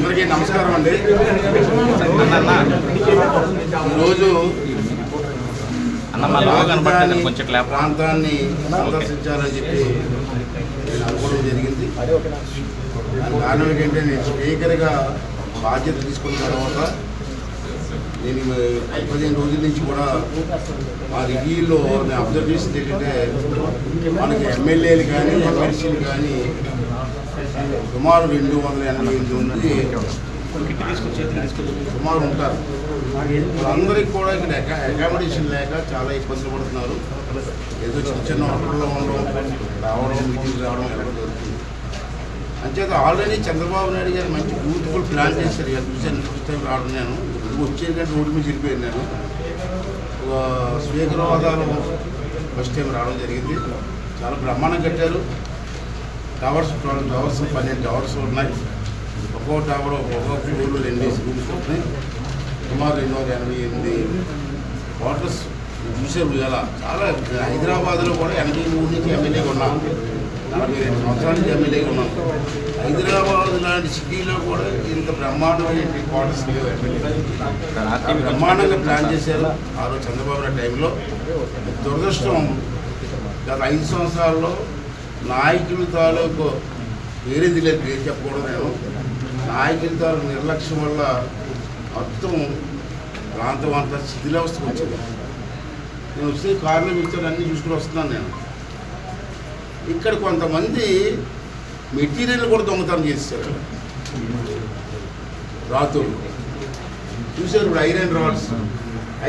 అందరికీ నమస్కారం అండి. ఈరోజు ప్రాంతాన్ని సందర్శించాలని చెప్పి నేను అనుకోవడం జరిగింది. కారణం ఏంటంటే నేను స్పీకర్గా బాధ్యత తీసుకున్న తర్వాత నేను పది పదిహేను రోజుల నుంచి కూడా మా రివ్యూలో నేను అబ్జర్వ్ చేసింది ఏంటంటే మనకి ఎమ్మెల్యేలు కానీ ఎమ్మెల్సీలు కానీ సుమారు రెండు వందల ఎనభై ఎనిమిది మంది సుమారు ఉంటారు. వాళ్ళందరికీ కూడా ఇక్కడ అకామిడేషన్ లేక చాలా ఇబ్బందులు పడుతున్నారు. ఏదో చిన్న చిన్న హోటల్లో ఉండడం రావడం మీటింగ్ రావడం ఎలా జరుగుతుంది. అంచేత ఆల్రెడీ చంద్రబాబు నాయుడు గారు మంచి బ్యూటిఫుల్ ప్లాన్ చేశారు. ఇక చూసాను ఫస్ట్ టైం రావడం నేను. ఇప్పుడు కంటే రోడ్డు మీద వెళ్ళిపోయాను నేను. స్వీకరవాదాలు ఫస్ట్ టైం రావడం జరిగింది. చాలా బ్రహ్మాండం కట్టారు. టవర్స్ ట్వెల్వ్ టవర్స్ పన్నెండు టవర్స్ ఉన్నాయి. ఒక్కో టవర్ ఒక్కొక్క ఫ్లోర్లో రెండు రూమ్స్ ఉన్నాయి. సుమారు రెండు వందల ఎనభై ఎనిమిది క్వార్టర్స్ చూసారు ఎలా చాలా హైదరాబాద్లో కూడా ఎనభై మూడు నుంచి ఎమ్మెల్యేగా ఉన్నాను నలభై రెండు సంవత్సరాల నుంచి ఎమ్మెల్యేగా ఉన్నాం. హైదరాబాద్ లాంటి సిటీలో కూడా ఇంత బ్రహ్మాండమైన క్వార్టర్స్ లేవు ఎమ్మెల్యే. బ్రహ్మాండంగా ప్లాన్ చేశారు ఆ రోజు చంద్రబాబు నాయుడు టైంలో. దురదృష్టం గత ఐదు సంవత్సరాల్లో నాయకుల తాలూకు వేరేది లేదు పేరు చెప్పకూడదు నేను నాయకుల తాలూకు నిర్లక్ష్యం వల్ల మొత్తం ప్రాంతం అంతా శిథిలావస్థకు వచ్చింది. నేను వస్తే కారణం ఇచ్చాను అన్నీ చూసుకుని వస్తున్నాను నేను. ఇక్కడ కొంతమంది మెటీరియల్ కూడా దొంగతనం చేస్తారు రాత్రులు చూశారు ఇప్పుడు ఐరన్ రాడ్స్.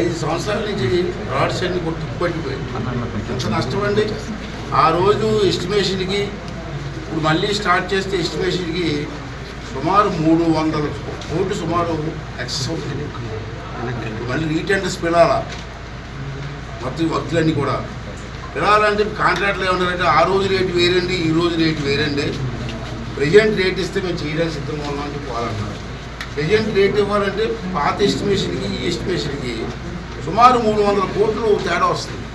ఐదు సంవత్సరాల నుంచి రాడ్స్ అన్ని కొట్టుకుపట్టిపోయి ఎంత నష్టం అండి? ఆ రోజు ఎస్టిమేషన్కి ఇప్పుడు మళ్ళీ స్టార్ట్ చేస్తే ఎస్టిమేషన్కి సుమారు మూడు వందల కోట్లు సుమారు ఎక్సెస్ అవుతుంది. మళ్ళీ రీటెండర్స్ పిలాల మొత్తం వర్క్లన్నీ కూడా. పిలాలంటే కాంట్రాక్ట్లు ఏమన్నారంటే ఆ రోజు రేటు వేరండి ఈ రోజు రేటు వేరండి. ప్రజెంట్ రేట్ ఇస్తే మేము చేయడానికి సిద్ధంగా ఉన్నామని చెప్పాలన్నారు. ప్రజెంట్ రేట్ ఇవ్వాలంటే పాత ఎస్టిమేషన్కి ఈ ఎస్టిమేషన్కి సుమారు మూడు వందల కోట్లు తేడా వస్తుంది.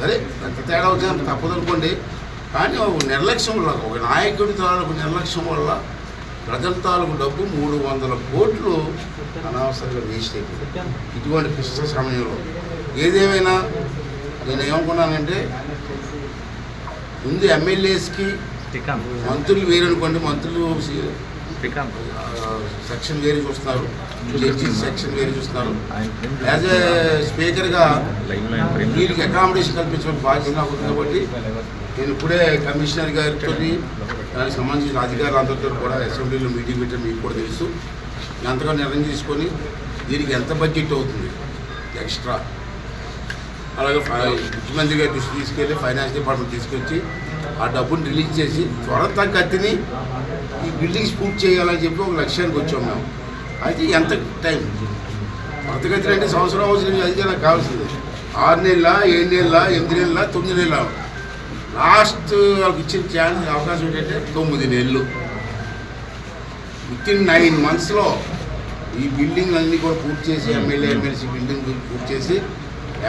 సరే ఎంత తేడా వచ్చినా తప్పదు అనుకోండి కానీ ఒక నిర్లక్ష్యం వల్ల ఒక నాయకుడి తాలూకు నిర్లక్ష్యం వల్ల ప్రజల తాలూకు డబ్బు మూడు వందల కోట్లు అనవసరంగా వేస్ట్ అయిపోయింది. ఇటువంటి క్లిష్ట సమయంలో ఏదేమైనా నేను ఏమనుకున్నానంటే ముందు ఎమ్మెల్యేస్కి మంత్రులు వేరనుకోండి మంత్రులు శ్రీకాంత్. సెక్షన్ వేరే చూస్తున్నారు సెక్షన్ వేరే చూస్తున్నారు యాజ్ ఏ స్పీకర్గా వీరికి అకామిడేషన్ కల్పించడం బాధ్యత నాకు ఉంది కాబట్టి నేను ఇప్పుడే కమిషనర్ గారితో దానికి సంబంధించిన అధికారులందరితో కూడా అసెంబ్లీలో మీటింగ్ పెట్టడం మీకు కూడా తెలుసు. ఎంతగా నిర్ణయం తీసుకొని దీనికి ఎంత బడ్జెట్ అవుతుంది? ఎక్స్ట్రా. అలాగే ముఖ్యమంత్రి గారి దృష్టి తీసుకెళ్ళి ఫైనాన్స్ డిపార్ట్మెంట్ తీసుకొచ్చి ఆ డబ్బుని రిలీజ్ చేసి త్వరత గతిని ఈ బిల్డింగ్స్ పూర్తి చేయాలని చెప్పి ఒక లక్ష్యానికి వచ్చాం మేము. అయితే ఎంత టైం? త్వరతగతిని అంటే సంవత్సరం అవసరం అది నాకు కావాల్సింది. ఆరు నెలల ఏడు నెలల ఎనిమిది నెలల తొమ్మిది నెలల. లాస్ట్ వాళ్ళకి ఇచ్చిన ఛాన్స్ అవకాశం ఏంటంటే తొమ్మిది నెలలు. విత్ ఇన్ నైన్ మంత్స్లో ఈ బిల్డింగ్ అన్నీ కూడా పూర్తి చేసి ఎమ్మెల్యే ఎమ్మెల్సీ బిల్డింగ్ పూర్తి చేసి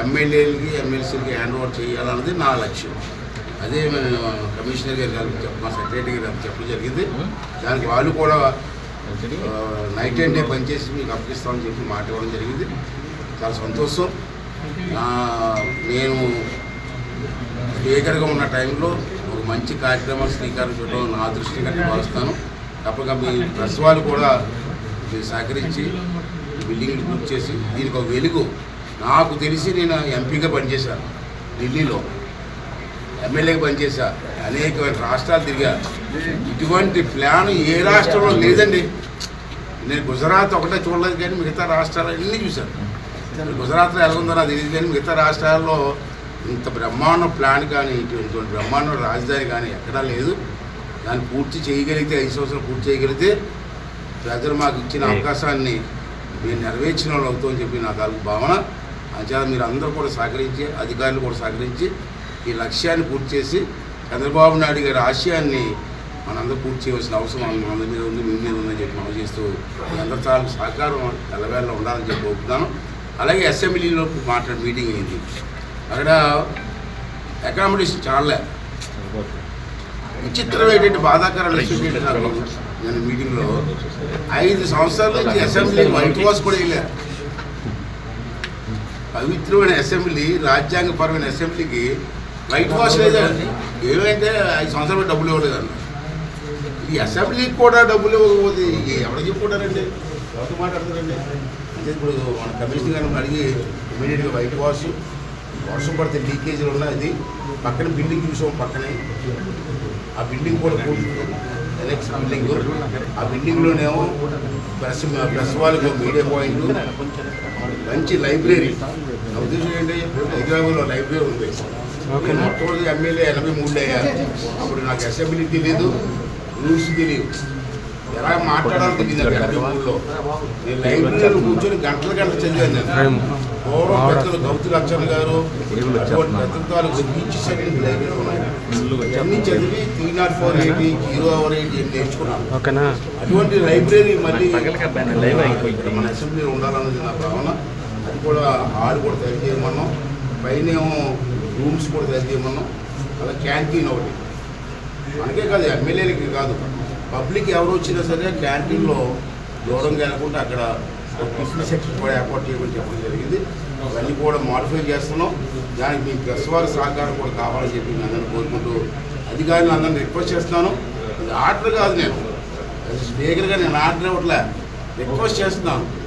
ఎమ్మెల్యేలకి ఎమ్మెల్సీలకి హ్యాండ్ ఓవర్ చేయాలన్నది నా లక్ష్యం. అదే కమిషనర్ గారు గారికి చెప్ప- మా సెక్రటరీ గారు చెప్పడం జరిగింది. దానికి వాళ్ళు కూడా నైట్ అండ్ డే పనిచేసి మీకు అప్పగిస్తామని చెప్పి మాట ఇవ్వడం జరిగింది. చాలా సంతోషం. నా నేను స్పీకర్గా ఉన్న టైంలో ఒక మంచి కార్యక్రమాలు శ్రీకారం చుట్టడం నా దృష్టిగా భావిస్తాను. తప్పగా మీ ప్రెస్ వాళ్ళు కూడా మీరు సహకరించి బిల్డింగ్లు పూర్తి చేసి దీనికి ఒక వెలుగు. నాకు తెలిసి నేను ఎంపీగా పనిచేశాను ఢిల్లీలో. ఎమ్మెల్యేగా పనిచేశా. అనేక రాష్ట్రాలు తిరిగా. ఇటువంటి ప్లాన్ ఏ రాష్ట్రంలో లేదండి. నేను గుజరాత్ ఒకటే చూడలేదు కానీ మిగతా రాష్ట్రాలు అన్నీ చూశాను. గుజరాత్లో ఎలా ఉందో నాకు తెలియదు కానీ మిగతా రాష్ట్రాల్లో ఇంత బ్రహ్మాండ ప్లాన్ కానీ ఇటువంటి బ్రహ్మాండ రాజధాని కానీ ఎక్కడా లేదు. దాన్ని పూర్తి చేయగలిగితే ఐదు సంవత్సరాలు పూర్తి చేయగలిగితే ప్రజలు మాకు ఇచ్చిన అవకాశాన్ని మేము నెరవేర్చిన వాళ్ళు అవుతామని చెప్పి నా తాలూకు భావన. అంచేత మీరు అందరూ కూడా సహకరించి అధికారులు కూడా సహకరించి ఈ లక్ష్యాన్ని పూర్తి చేసి చంద్రబాబు నాయుడు గారి ఆశయాన్ని మనందరూ పూర్తి చేయవలసిన అవసరం మన మీద ఉంది మీ మీద ఉందని చెప్పి మనం చేస్తూ అందరి తాలూకు సహకారం తెల్లవేళ ఉండాలని చెప్పి ఒప్పుతాను అలాగే అసెంబ్లీలో మాట్లాడే మీటింగ్ అయింది అక్కడ అకామిడేషన్ చాలా విచిత్రమైనటువంటి బాధాకరం విషయం నేను మీటింగ్లో ఐదు సంవత్సరాల నుంచి అసెంబ్లీ వైట్ వాష్ కూడా వేయలేదు పవిత్రమైన అసెంబ్లీ రాజ్యాంగపరమైన అసెంబ్లీకి వైట్ వాష్ లేదా ఏమైతే ఐదు సంవత్సరాలు డబ్బులు ఇవ్వలేదు అన్న ఈ అసెంబ్లీకి కూడా డబ్బులు ఇవ్వకపోతే ఎవరికి ఎవరు చెప్పుకుంటారండి? మాట్లాడతారండి అంటే ఇప్పుడు మన కమిషనర్ గారిని అడిగి ఇమీడియట్గా వైట్ వాష్ వర్షం పడితే లీకేజీలు ఉన్నాయి. అది పక్కన బిల్డింగ్ చూసాం పక్కనే. ఆ బిల్డింగ్ కూడా కూడుతుంది ఎలక్స్ బిల్డింగ్ ఆ బిల్డింగ్లోనేమో ప్రెస్ ప్రెస్ వాళ్ళకి మీడియా పాయింట్. మంచి లైబ్రరీ. నా ఉద్దేశం ఏంటి? హైదరాబాద్లో లైబ్రరీ ఉంది. మొట్టమొదటి ఎమ్మెల్యే ఎనభై మూడు అయ్యా. అప్పుడు నాకు అసెంబ్లీ తెలియదు రూల్స్ తెలియదు ఎలా మాట్లాడాలో తెలియదు ఎనభై మూడులో. నేను లైబ్రరీలో కూర్చొని గంటల గంటలు చదివాను నేను. పూర్వం పెద్దలు గౌతు లక్ష్మణ్ గారు అటువంటి అన్ని చదివి three not four eighty zero hour eighty నేర్చుకున్నాను అటువంటి లైబ్రరీ మళ్ళీ మన అసెంబ్లీలో ఉండాలన్నది నా భావన. అది కూడా హాల్ కూడా తయారు చేయమన్నాం. పైన రూమ్స్ కూడా తయారు చేయమన్నాం. అలా క్యాంటీన్ ఒకటి. మనకే కాదు ఎమ్మెల్యేలకి కాదు. పబ్లిక్ ఎవరు వచ్చినా సరే క్యాంటీన్లో దూరంగా వెళ్ళకుండా అక్కడ ఒక సెక్షన్ కూడా ఏర్పాటు చేయమని చెప్పడం జరిగింది. అవన్నీ కూడా మాడిఫై చేస్తున్నాం. దానికి మీ ప్రెస్ వారి సహకారం కూడా కావాలని చెప్పి నేను అందరిని కోరుకుంటూ అధికారులు అందరిని రిక్వెస్ట్ చేస్తున్నాను. ఇది ఆర్డర్ కాదు నేను. స్పీకర్గా నేను ఆర్డర్ ఇవ్వట్లే. రిక్వెస్ట్ చేస్తున్నాను.